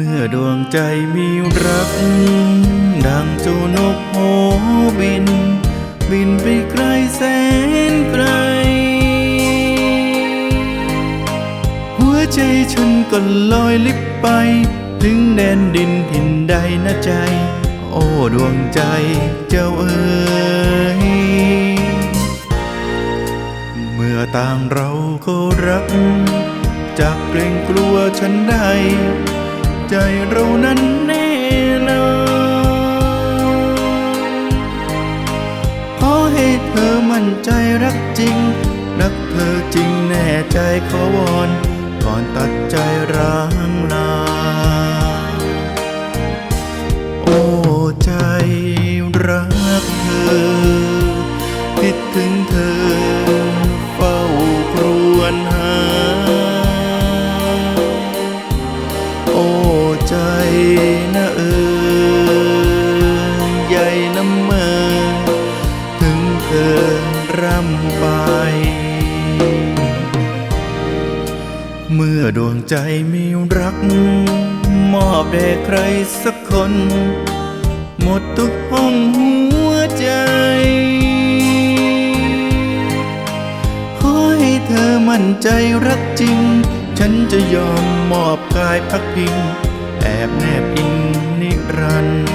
มื่อดวงใจมีรัก ดังจูนกโหบิน บินไปไกลแสนไกล หัวใจฉันก็ลอยลิบไป ถึงแดนดินถิ่นใดนะใจ โอ้ดวงใจเจ้าเอ๋ยเมื่อต่างเราก็รักจากเกรงกลัวฉันใด ใจเรานั้นแน่นอนขอให้เธอมั่นใจรักจริง รักเธอจริงแน่ใจขอวอนก่อนตัดใจร้างลา มอ ถึงเธอร่ำไป เมื่อดวงใจมีรัก มอบแด่ใครสักคน หมดทุกห้องหัวใจขอให้เธอมั่นใจรักจริง ฉันจะยอมมอบกายพักพิง แอบแนบอิงนิรันดร์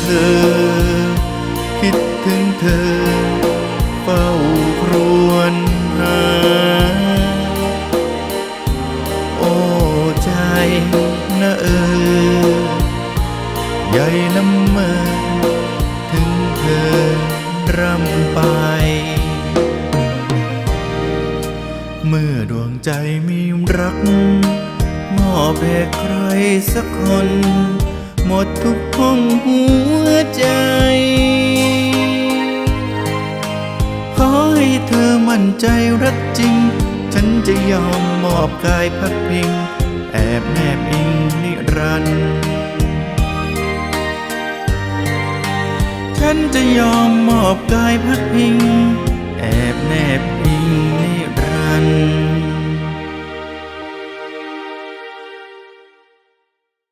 เธอ คิดถึงเธอ เฝ้าครวญหา โอ้ใจนะเออ ใหญ่น้ำเมอถึงเธอร่ำไป เมื่อดวงใจมีรัก มอบแด่ใครสักคน หมดทุกห้องหัวใจ ขอให้เธอมั่นใจรักจริง ฉันจะยอมมอบกายพักพิง แอบแนบอิงนิรันดร์ฉันจะยอมมอบกายพักพิง แอบแนบอิง